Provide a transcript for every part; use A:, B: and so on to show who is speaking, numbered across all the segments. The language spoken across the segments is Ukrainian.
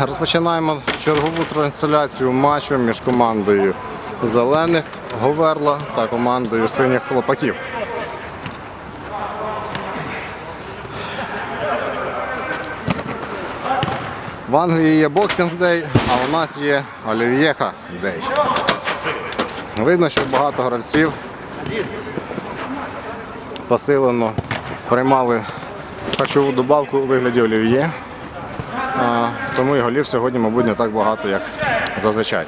A: Розпочинаємо чергову трансляцію матчу між командою зелених Говерла та командою синіх хлопаків. В Англії є боксинг дей, а у нас є олів'єха дей. Видно, що багато гравців посилено приймали харчову добавку у вигляді олів'є. Тому і голів сьогодні, мабуть, не так багато, як зазвичай.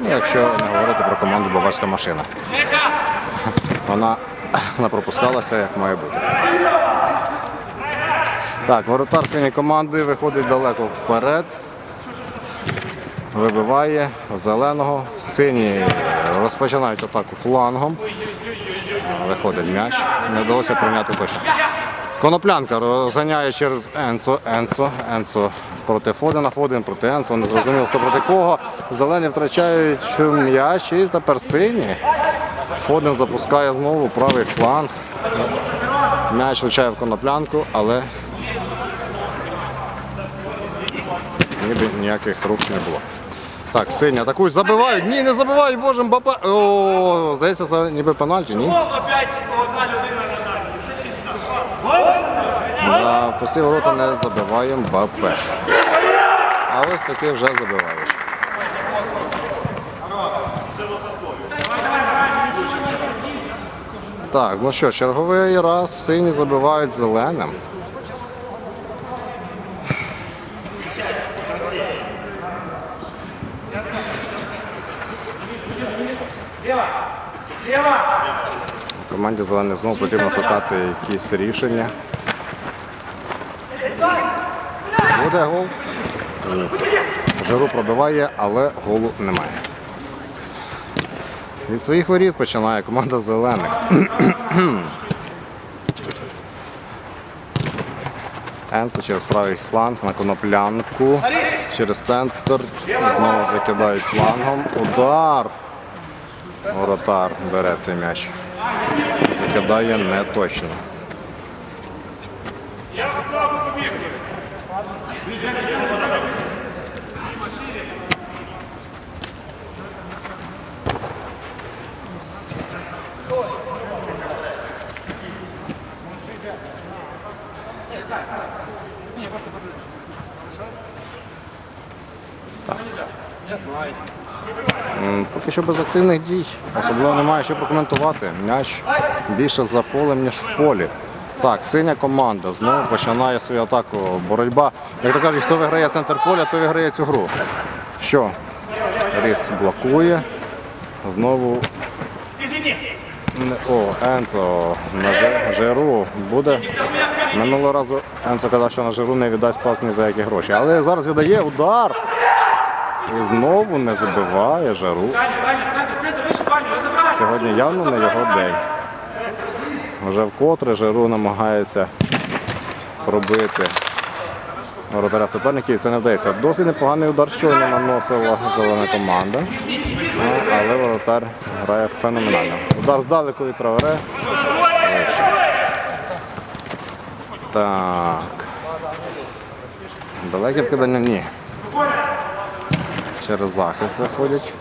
A: Ну, якщо не говорити про команду Баварська машина. Вона не пропускалася, як має бути. Так, воротар синьої команди виходить далеко вперед. Вибиває зеленого. Сині розпочинають атаку флангом. Виходить м'яч. Не вдалося прийняти точно. Коноплянка розганяє через Енцо, Енцо, Енцо проти Фодена, Фоден проти Енцо, не зрозуміло хто проти кого. Зелені втрачають м'яч і тепер сині. Фоден запускає знову правий фланг. М'яч влучає в коноплянку, але ніби ніяких рук не було. Так, сині атакують, забивають. Ні, не забивають, боже, Мбапе. О, здається, це ніби пенальті, ні?
B: Опять одна людина на нас. Це пізна.
A: На пусті ворота не забиває Мбапе. А ось таки вже забивають. Так, ну що, черговий раз сині забивають зеленим. Команді зелених знову потрібно шукати якісь рішення. Буде гол. Ні. Жару пробиває, але голу немає. Від своїх воріт починає команда зелених. Енце через правий фланг на коноплянку. Через центр. Знову закидають флангом. Удар. Воротар бере цей м'яч. Закидає не точно. Поки що без активних дій. Особливо немає що прокоментувати. М'яч більше за полем, ніж в полі. Так, синя команда знову починає свою атаку. Боротьба. Як то кажуть, хто виграє центр поля, той виграє цю гру. Що? Ріс блокує. Знову. О, Енцо на Жиру буде. Минулого разу Енцо казав, що на Жиру не віддасть пас ні за які гроші. Але зараз віддає удар. І знову не забиває жару. Сьогодні явно не його день. Вже вкотре Жиру намагається пробити воротаря суперників і це не вдається. Досить непоганий удар щойно наносила зелена команда. Ну, Але воротар грає феноменально. Удар здалеку від травере. Так. Далеке вкидання ні. Через захист виходять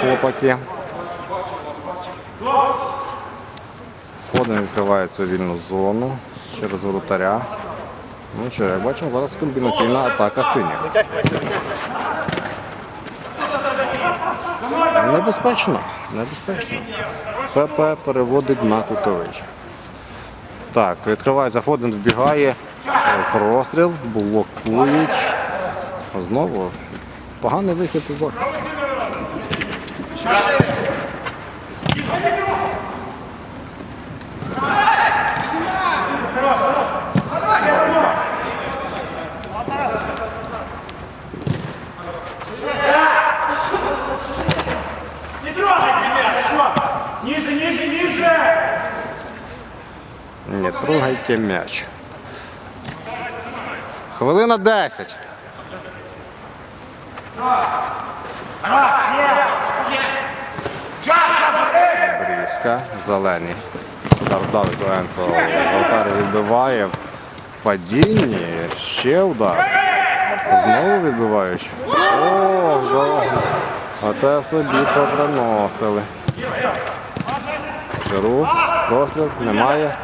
A: хлопаки. Фоден відкриває цю вільну зону через воротаря. Ну що, як бачимо, зараз комбінаційна атака синіх. Небезпечно, небезпечно. ПП переводить на кутовий. Так, відкривається Фоден, вбігає. Простріл, блокують. Знову поганий вихід у захист.
B: Ніже, ніже, ніже.
A: Не трогайте м'яч. Хвилина 10. Брізка, зелені. Зараз дали до Енцо. Вратар відбиває. падінні. Ще удар. Знову відбивають. О, да. Оце собі попроносили. Ширу, простріл, немає.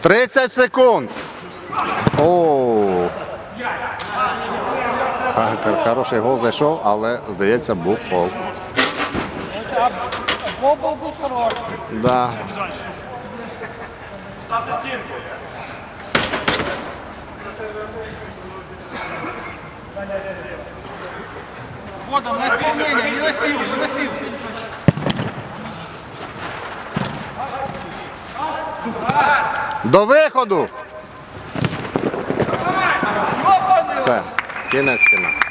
A: Тридцять секунд. О. Хороший гол зайшов, але здається, був фол.
C: Гол був хороший.
A: Да.
B: Ставте стінку.
C: Вводом на исполнение, не на силу, не на силу.
A: До виходу. Все, кінець кіна.